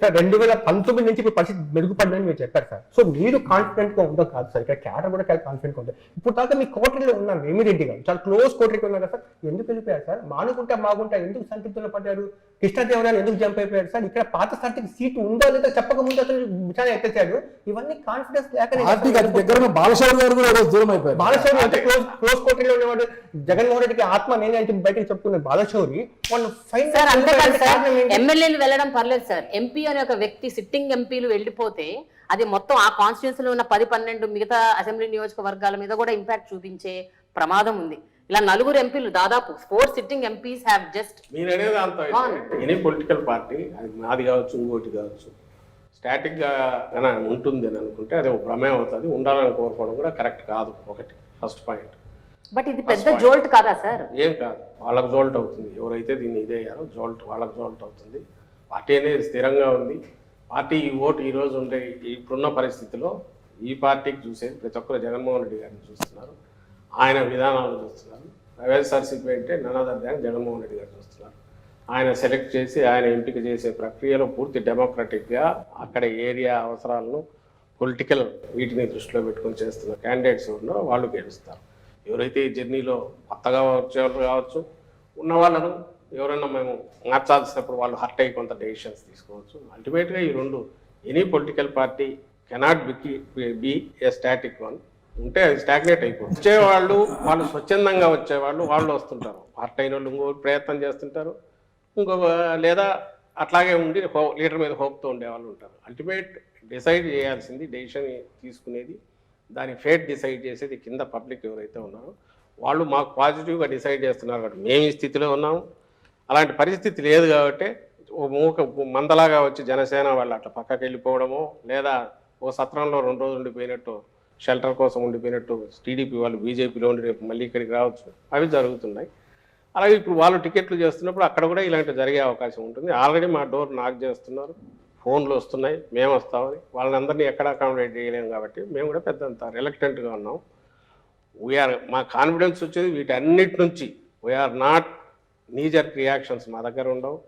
Sir రెండు వేల పంతొమ్మిది నుంచి ఇప్పుడు పరిస్థితి మెరుగుపడిందని మీరు చెప్పారు సార్. సో మీరు కాన్ఫిడెంట్గా ఉందో కాదు సార్. ఇక్కడ క్యాడర్ కూడా చాలా కాన్ఫిడెంట్గా ఉంది ఇప్పుడు దాకా మీ కోటరీలో ఉన్నారు వేమిరెడ్డి గారు చాలా క్లోజ్ కోటరీకి ఉన్నారు సార్. ఎందుకు వెళ్ళిపోయారు సార్? మానుకుంటా మాగుంటా ఎందుకు సంతృప్తిలో పడ్డారు? కృష్ణదేవరాయలు ఎందుకు జంప్ అయిపోయారు సార్? ఇక్కడ పాత స్థాయికి సీటు ఉందో లేదో చెప్పక ముందు అసలు విచారణ ఎత్తేసాడు ఇవన్నీ కాన్ఫిడెన్స్ దగ్గర ఉన్న బాలశౌరి గారు కూడా దూరం అయిపోయారు. బాలశౌరి అంటే క్లోజ్ క్లోజ్ కోటరీలో ఉన్నవాడు జగన్మోహన్ రెడ్డికి ఆత్మ నేనే అంటే బయటకు చెప్పుకున్న బాలశౌరి వాళ్ళు ఫైన్ సార్. అంతేకాదు సార్ ఎమ్మెల్యేలు వెళ్ళడం పర్లేదు సార్. ఎంపీ అనే ఒక వ్యక్తి సిట్టింగ్ ఎంపీలు వెళ్ళిపోతే అది మొత్తం ఆ కాన్స్టిట్యూన్సీలో ఉన్న పది పన్నెండు మిగతా అసెంబ్లీ నియోజకవర్గాల మీద కూడా ఇంపాక్ట్ చూపించే ప్రమాదం ఉంది. ఇలా నలుగురు ఎంపీలు దాదాపు four sitting MPs have just any political party అది మాది కావచ్చు ఇంకోటి కావచ్చు స్టాటిక్గా ఉంటుంది అని అనుకుంటే అది ఒక ప్రమేయం అవుతుంది. ఉండాలని కోరుకోవడం కూడా కరెక్ట్ కాదు ఒకటి ఫస్ట్ పాయింట్ బట్ ఇది పెద్ద జోల్ట్ కాదా సార్ ఏం కాదు. వాళ్ళకు జోల్ట్ అవుతుంది. ఎవరైతే దీన్ని ఇదే అయ్యారో జోల్ట్ వాళ్ళకు జోల్ట్ అవుతుంది. పార్టీ అనేది స్థిరంగా ఉంది. పార్టీ ఈ ఓటు ఈరోజు ఉండే ఇప్పుడున్న పరిస్థితిలో ఈ పార్టీకి చూసేది ప్రతి ఒక్కరు జగన్మోహన్ రెడ్డి గారిని చూస్తున్నారు. ఆయన విధానాలు చూస్తున్నారు. వైఎస్ఆర్సీపీ అంటే ననాదర్ దాన్ జగన్మోహన్ రెడ్డి గారు చూస్తున్నారు. ఆయన సెలెక్ట్ చేసి ఆయన ఎంపిక చేసే ప్రక్రియలో పూర్తి డెమోక్రటిక్గా అక్కడ ఏరియా అవసరాలను పొలిటికల్ వీటిని దృష్టిలో పెట్టుకొని చేస్తున్న క్యాండిడేట్స్ ఉన్నారో వాళ్ళు గెలుస్తారు. ఎవరైతే ఈ జర్నీలో కొత్తగా వచ్చేవాళ్ళు కావచ్చు ఉన్న వాళ్ళను ఎవరైనా మేము మార్చాల్సినప్పుడు వాళ్ళు హర్ట్ అయ్యి కొంత డెసిషన్స్ తీసుకోవచ్చు. అల్టిమేట్గా ఈ రెండు ఎనీ పొలిటికల్ పార్టీ కెనాట్ బికి బి ఏ స్టాటిక్ వన్ ఉంటే అది స్టాగ్నేట్ అయిపోతుంది. వచ్చేవాళ్ళు వాళ్ళు స్వచ్ఛందంగా వచ్చేవాళ్ళు వాళ్ళు వస్తుంటారు. హర్ట్ అయిన వాళ్ళు ఇంకో ప్రయత్నం చేస్తుంటారు. ఇంకొక లేదా అట్లాగే ఉండి హో లీడర్ మీద హోప్తో ఉండేవాళ్ళు ఉంటారు. అల్టిమేట్ డిసైడ్ చేయాల్సింది డెసిషన్ తీసుకునేది దాని ఫేట్ డిసైడ్ చేసేది కింద పబ్లిక్ ఎవరైతే ఉన్నారో వాళ్ళు మాకు పాజిటివ్గా డిసైడ్ చేస్తున్నారు కాబట్టి మేము ఈ స్థితిలో ఉన్నాము. అలాంటి పరిస్థితి లేదు కాబట్టి ఓ మూక మందలాగా వచ్చి జనసేన వాళ్ళు అట్లా పక్కకి వెళ్ళిపోవడము లేదా ఓ సత్రంలో రెండు రోజులు ఉండిపోయినట్టు షెల్టర్ కోసం ఉండిపోయినట్టు టీడీపీ వాళ్ళు బీజేపీలో ఉండి రేపు మళ్ళీ ఇక్కడికి రావచ్చు. అవి జరుగుతున్నాయి. అలాగే ఇప్పుడు వాళ్ళు టికెట్లు చేస్తున్నప్పుడు అక్కడ కూడా ఇలాంటి జరిగే అవకాశం ఉంటుంది. ఆల్రెడీ మా డోర్ నాక్ చేస్తున్నారు. ఫోన్లు వస్తున్నాయి. మేము వస్తామని. వాళ్ళని అందరినీ ఎక్కడ అకామిడేట్ చేయలేము కాబట్టి మేము కూడా పెద్దంత రిలక్టెంట్గా ఉన్నాం. వీఆర్ మా కాన్ఫిడెన్స్ వచ్చేది వీటన్నిటి నుంచి. వీఆర్ నాట్ నీజర్ రియాక్షన్స్ మా దగ్గర ఉండవు.